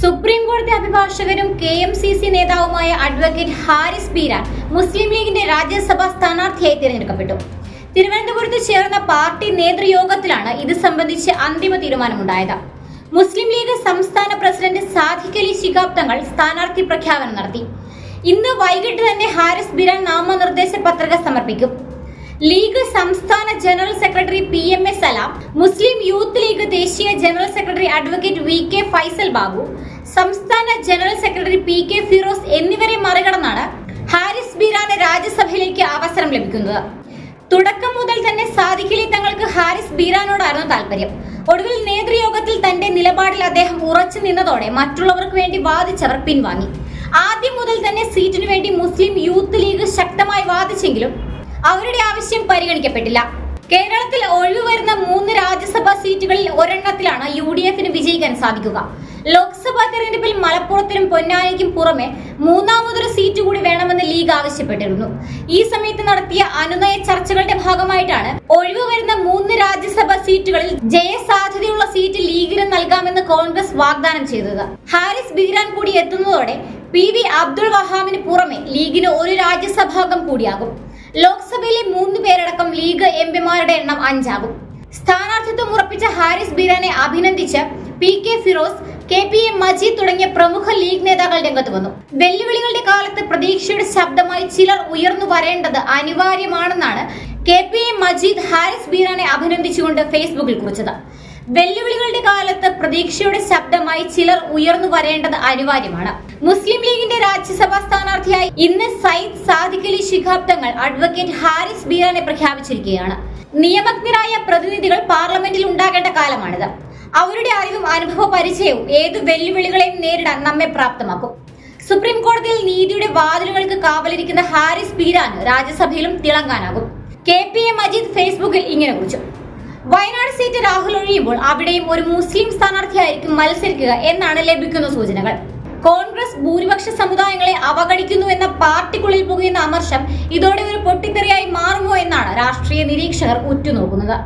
Supreme കോടതി അഭിഭാഷകരും K M C C നേതാവുമായ അഡ്വക്കേറ്റ് ഹാരിസ് ബീരാൻ മുസ്ലിം ലീഗിന്റെ രാജ്യസഭാ സ്ഥാനാർത്ഥിയായി തിരഞ്ഞെടുക്കപ്പെട്ടു. തിരുവനന്തപുരത്ത് ചേർന്ന പാർട്ടി നേതൃയോഗത്തിലാണ് ഇത് സംബന്ധിച്ച് അന്തിമ തീരുമാനമുണ്ടായത്. മുസ്ലിം ലീഗ് സംസ്ഥാന പ്രസിഡന്റ് സാദിഖ് അലി ശിഹാബ് തങ്ങൾ സ്ഥാനാർത്ഥി പ്രഖ്യാപനം നടത്തി. ഇന്ന് വൈകിട്ട് തന്നെ ഹാരിസ് ബിരാൻ നാമനിർദ്ദേശ പത്രിക സമർപ്പിക്കും. ലീഗ് സംസ്ഥാന general secretary P M A Salam Muslim youth league ദേശീയ general secretary advocate V K Faisal Babu സംസ്ഥാന general secretary P K Firos എന്നിവരെ മറികടന്നാണ് ഹാരിസ് ബീരാന് രാജ്യസഭയിലേക്ക് അവസരം ലഭിക്കുന്നത്. തുടക്കം മുതൽ തന്നെ സാദിഖലി തങ്ങൾക്ക് ഹാരിസ് ബീരാനോടായിരുന്നു താല്പര്യം ഒടുവിൽ നേതൃയോഗത്തിൽ തന്റെ നിലപാടിൽ അദ്ദേഹം ഉറച്ചു നിന്നതോടെ മറ്റുള്ളവർക്ക് വേണ്ടി വാദിച്ചവർ പിൻവാങ്ങി. ആദ്യം മുതൽ തന്നെ സീറ്റിനു വേണ്ടി മുസ്ലിം യൂത്ത് ലീഗ് ശക്തമായി വാദിച്ചെങ്കിലും അവരുടെ ആവശ്യം പരിഗണിക്കപ്പെട്ടില്ല. കേരളത്തിൽ ഒഴിവ് വരുന്ന മൂന്ന് രാജ്യസഭാ സീറ്റുകളിൽ ഒരെണ്ണത്തിലാണ് യു ഡി എഫിന് വിജയിക്കാൻ സാധിക്കുക. ലോക്സഭാ തെരഞ്ഞെടുപ്പിൽ മലപ്പുറത്തിനും പൊന്നാനിക്കും പുറമെ മൂന്നാമതൊരു സീറ്റ് കൂടി വേണമെന്ന് ലീഗ് ആവശ്യപ്പെട്ടിരുന്നു. ഈ സമയത്ത് നടത്തിയ അനുനയ ചർച്ചകളുടെ ഭാഗമായിട്ടാണ് ഒഴിവ് വരുന്ന മൂന്ന് രാജ്യസഭാ സീറ്റുകളിൽ ജയസാധ്യതയുള്ള സീറ്റ് ലീഗിന് നൽകാമെന്ന് കോൺഗ്രസ് വാഗ്ദാനം ചെയ്തത്. ഹാരിസ് ബീരാൻ കൂടി എത്തുന്നതോടെ പി വി അബ്ദുൾ വഹാമിന് പുറമെ ലീഗിന് ഒരു രാജ്യസഭാംഗം കൂടിയാകും. ലോക്സഭയിലെ മൂന്ന് പേരടക്കം ലീഗ് എം പിമാരുടെ എണ്ണം അഞ്ചാകും. സ്ഥാനാർത്ഥിത്വം ഉറപ്പിച്ച ഹാരിസ് ബിരാനെ അഭിനന്ദിച്ച് P K Firos K P M Majeed തുടങ്ങിയ പ്രമുഖ ലീഗ് നേതാക്കൾ രംഗത്ത് വന്നു. വെല്ലുവിളികളുടെ കാലത്ത് പ്രതീക്ഷയുടെ ശബ്ദമായി ചിലർ ഉയർന്നു വരേണ്ടത് അനിവാര്യമാണെന്നാണ് K P M Majeed Haris ബീരാനെ അഭിനന്ദിച്ചുകൊണ്ട് ഫേസ്ബുക്കിൽ കുറിച്ചത്. വെല്ലുവിളികളുടെ കാലത്ത് പ്രതീക്ഷയുടെ ശബ്ദമായി ചിലർ ഉയർന്നു വരേണ്ടത് അനിവാര്യമാണ്. മുസ്ലിം ലീഗിന്റെ രാജ്യസഭാ സ്ഥാനാർത്ഥിയായി ഇന്ന് സയ്യിദ് സാദിഖ് അലി ശിഹാബ് തങ്ങൾ അഡ്വക്കേറ്റ് ഹാരിസ് ബീറാനെ പ്രഖ്യാപിച്ചിരിക്കുകയാണ്. നിയമജ്ഞരായ പ്രതിനിധികൾ പാർലമെന്റിൽ ഉണ്ടാകേണ്ട കാലമാണിത്. അവരുടെ അറിവും അനുഭവ പരിചയവും ഏത് വെല്ലുവിളികളെയും നേരിടാൻ നമ്മെ പ്രാപ്തമാക്കും. സുപ്രീം കോടതിയിൽ നീതിയുടെ വാതിലുകൾക്ക് കാവലിരിക്കുന്ന ഹാരിസ് ബീരാന് രാജ്യസഭയിലും തിളങ്ങാനാകും. കെ പി എ മജീദ് ഫേസ്ബുക്കിൽ ഇങ്ങനെ കുറിച്ചു. വയനാട് സീറ്റ് രാഹുൽ ഒഴിയുമ്പോൾ അവിടെയും ഒരു മുസ്ലിം സ്ഥാനാർത്ഥിയായിരിക്കും മത്സരിക്കുക എന്നാണ് ലഭിക്കുന്ന സൂചനകൾ. കോൺഗ്രസ് ഭൂരിപക്ഷ സമുദായങ്ങളെ അവഗണിക്കുന്നു എന്ന പാർട്ടിക്കുള്ളിൽ പുകയുന്ന അമർഷം ഇതോടെ ഒരു പൊട്ടിത്തെറിയായി മാറുമോ എന്നാണ് രാഷ്ട്രീയ നിരീക്ഷകർ ഉറ്റുനോക്കുന്നത്.